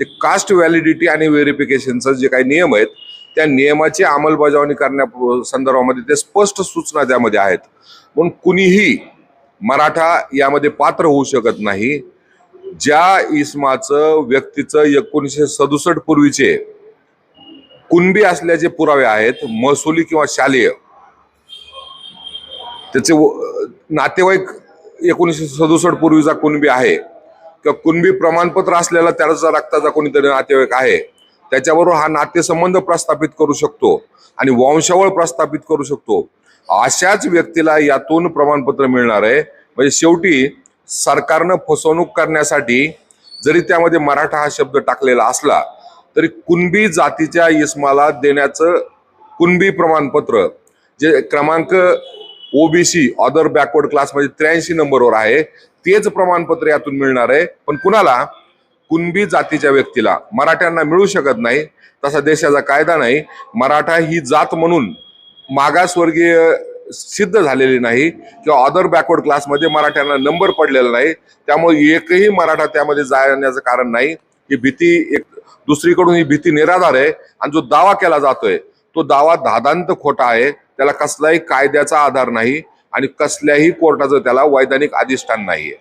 ते caste validity आणि व्हेरिफिकेशनचा जे काही नियम आहेत त्या नियमाची अंमलबजावणी करण्या संदर्भामध्ये ते स्पष्ट सूचना त्यामध्ये आहेत. म्हणून कुणीही मराठा यामध्ये पात्र होऊ शकत नाही. ज्या इसमाचं व्यक्तीचं एकोणीसशे सदुसष्ट पूर्वीचे कुणबी असल्याचे पुरावे आहेत महसुली किंवा शालेय त्याचे नातेवाईक एकोणीसशे सदुसष्ट पूर्वीचा कुणबी आहे किंवा कुणबी प्रमाणपत्र असलेला त्याचा रक्ताचा कोणीतरी नातेवाईक आहे त्याच्याबरोबर हा नातेसंबंध प्रस्थापित करू शकतो आणि वंशावळ प्रस्थापित करू शकतो. अशाच व्यक्तीला यातून प्रमाणपत्र मिळणार आहे. म्हणजे शेवटी सरकारनं फसवणूक करण्यासाठी जरी त्यामध्ये मराठा हा शब्द टाकलेला असला तरी कुणबी जातीच्या इस्माला देण्याचं कुणबी प्रमाणपत्र जे क्रमांक ओबीसी अदर बॅकवर्ड क्लासमध्ये त्र्याऐंशी नंबरवर आहे तेच प्रमाणपत्र यातून मिळणार आहे. पण कुणाला? कुणबी जातीच्या व्यक्तीला. मराठ्यांना मिळू शकत नाही. तसा देशाचा कायदा नाही. मराठा ही जात म्हणून मागासवर्गीय सिद्ध झालेली नाही. किंवा अदर बॅकवर्ड क्लासमध्ये मराठ्यांना नंबर पडलेला नाही. त्यामुळे एकही मराठा त्यामध्ये जाण्याचं कारण नाही. ही भीती एक दुसरीकडून ही भीती निराधार आहे. आणि जो दावा केला जातोय तो दावा धादांत खोटा आहे. त्याला कसलाही कायद्याचा आधार नाही. आणि कसल्याही कोर्टाचं त्याला वैधानिक अधिष्ठान नाहीये.